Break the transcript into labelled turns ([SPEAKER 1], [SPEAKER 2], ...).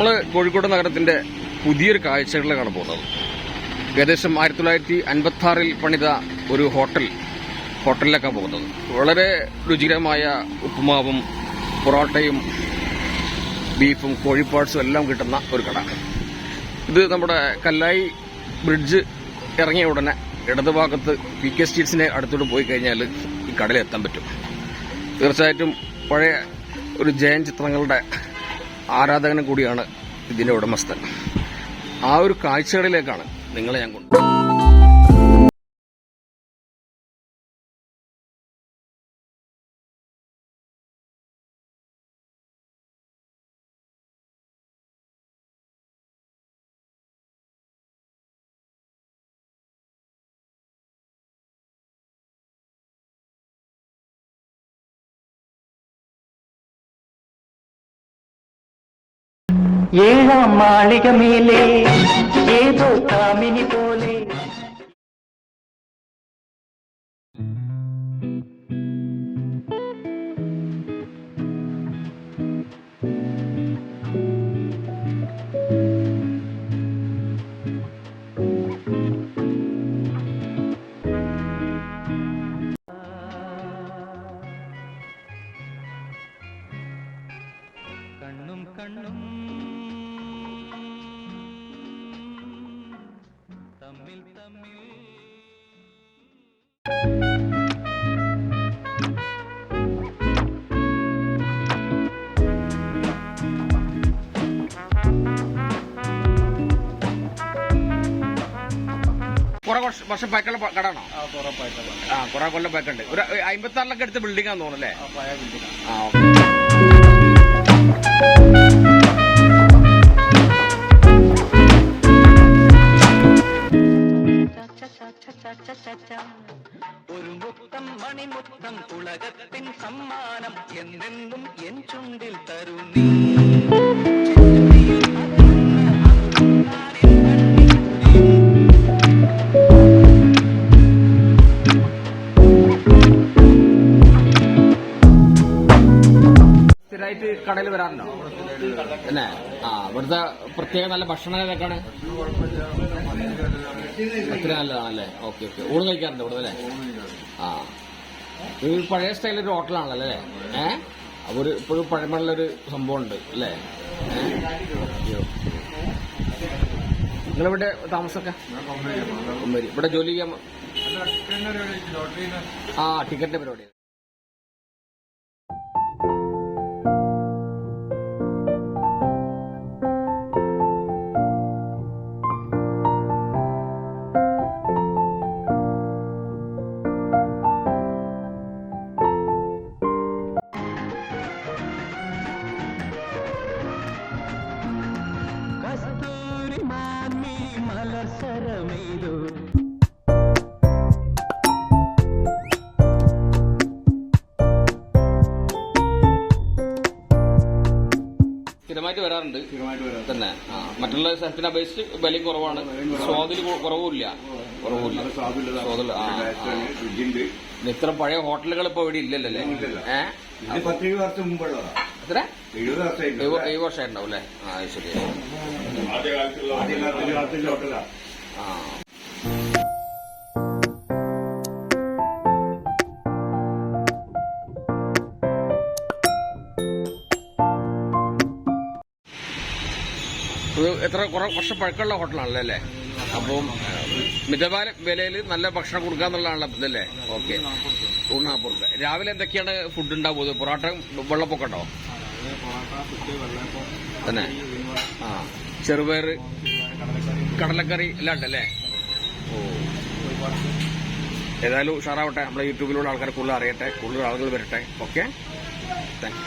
[SPEAKER 1] നമ്മൾ കോഴിക്കോട് നഗരത്തിന്റെ പുതിയൊരു കാഴ്ചകളിലേക്കാണ് പോകുന്നത്. ഏകദേശം ആയിരത്തി തൊള്ളായിരത്തി അൻപത്തി ആറിൽ പണിത ഒരു ഹോട്ടൽ ഹോട്ടലിലേക്കാണ് പോകുന്നത്. വളരെ രുചികരമായ ഉപ്പുമാവും പൊറോട്ടയും ബീഫും കോഴിപ്പാട്സും എല്ലാം കിട്ടുന്ന ഒരു കട. ഇത് നമ്മുടെ കല്ലായി ബ്രിഡ്ജ് ഇറങ്ങിയ ഉടനെ ഇടതുഭാഗത്ത് പി കെ സ്റ്റീറ്റ്സിനെ അടുത്തോട്ട് പോയി കഴിഞ്ഞാൽ ഈ കടയിൽ എത്താൻ പറ്റും. തീർച്ചയായിട്ടും പഴയ ഒരു ജയൻ ചിത്രങ്ങളുടെ ആരാധകനും കൂടിയാണ് ഇതിന്റെ ഉടമസ്ഥൻ. ആ ഒരു കാഴ്ചകളിലേക്കാണ് നിങ്ങളെ ഞാൻ കൊണ്ട്
[SPEAKER 2] ஏழாம் மாளிகை மேலே കണ്ണും കണ്ണും തമ്മിൽ തമ്മിൽ.
[SPEAKER 1] കുറെ വർഷം വർഷം പഴക്കമുള്ള പ- കടയാണോ? ആ കുറെ കൊല്ലം പഴക്കുണ്ട് ഒരു അമ്പത്താറിലൊക്കെ അടുത്ത എടുത്ത ബിൽഡിംഗ് ആണെന്ന് തോന്നുന്നല്ലേ ആ ഓക്കെ.
[SPEAKER 2] ஒரு முத்தம் மணிமுத்தம் உலகத்தின் சம்மானம் என்னென்னும் என் சுண்டில்
[SPEAKER 1] தரும் കടയിൽ വരാറുണ്ടോ? അല്ലേ ആ ഇവിടുത്തെ പ്രത്യേക നല്ല ഭക്ഷണം ഏതൊക്കെയാണ് അത്ര നല്ലതാണല്ലേ? Okay okay. ഊണ് കഴിക്കാറുണ്ട് ഇവിടെ അല്ലേ ആ. ഈ പഴയ സ്റ്റൈൽ ഒരു ഹോട്ടലാണല്ലോ അല്ലേ? ഏ? അപ്പൊ ഒരു ഇപ്പോഴും പഴമയുള്ളൊരു സംഭവം ഉണ്ട് അല്ലേ നിങ്ങളിവിടെ താമസമൊക്കെ? ഇവിടെ ജോലി ചെയ്യാൻ ആ ടിക്കറ്റിന്റെ പരിപാടി സ്ഥിരമായിട്ട് വരാറുണ്ട്. തന്നെ. മറ്റുള്ള സ്ഥലത്തിനെ അപേക്ഷിച്ച് വിലയും കുറവാണ്. സ്വാദിൽ.
[SPEAKER 3] ഫ്രിഡ്ജിണ്ട്
[SPEAKER 1] പിന്നെ ഇത്ര പഴയ ഹോട്ടലുകൾ ഇപ്പൊ ഇവിടെ ഇല്ലല്ലേ ഏഴ് ഏ?
[SPEAKER 3] വർഷം മുമ്പുള്ളതാ.
[SPEAKER 1] എത്ര?
[SPEAKER 3] എഴുപത്
[SPEAKER 1] വർഷമായിട്ടുണ്ടാവും അല്ലേ? ആ ശരി.
[SPEAKER 3] ആദ്യ
[SPEAKER 1] ആ എത്ര കുറെ വർഷം പഴക്കമുള്ള ഹോട്ടലാണല്ലോ അല്ലേ? അപ്പം മിതമായ വിലയിൽ നല്ല ഭക്ഷണം കൊടുക്കാന്നുള്ളതാണല്ലോ ഇതല്ലേ ഓക്കെ. ഊണാപ്പുറത്ത് രാവിലെ എന്തൊക്കെയാണ് ഫുഡ് ഉണ്ടാവുന്നത് പൊറോട്ട വെള്ളപ്പൊക്കെ ഉണ്ടോ? തന്നെ. ആ. ചെറുപയർ കടലക്കറി എല്ലാം ഉണ്ടല്ലേ? ഓ. ഏതായാലും ഉഷാറാവട്ടെ. നമ്മുടെ യൂട്യൂബിലൂടെ ആൾക്കാർ കൂടുതൽ അറിയട്ടെ കൂടുതൽ ആളുകൾ വരട്ടെ. ഓക്കെ? താങ്ക്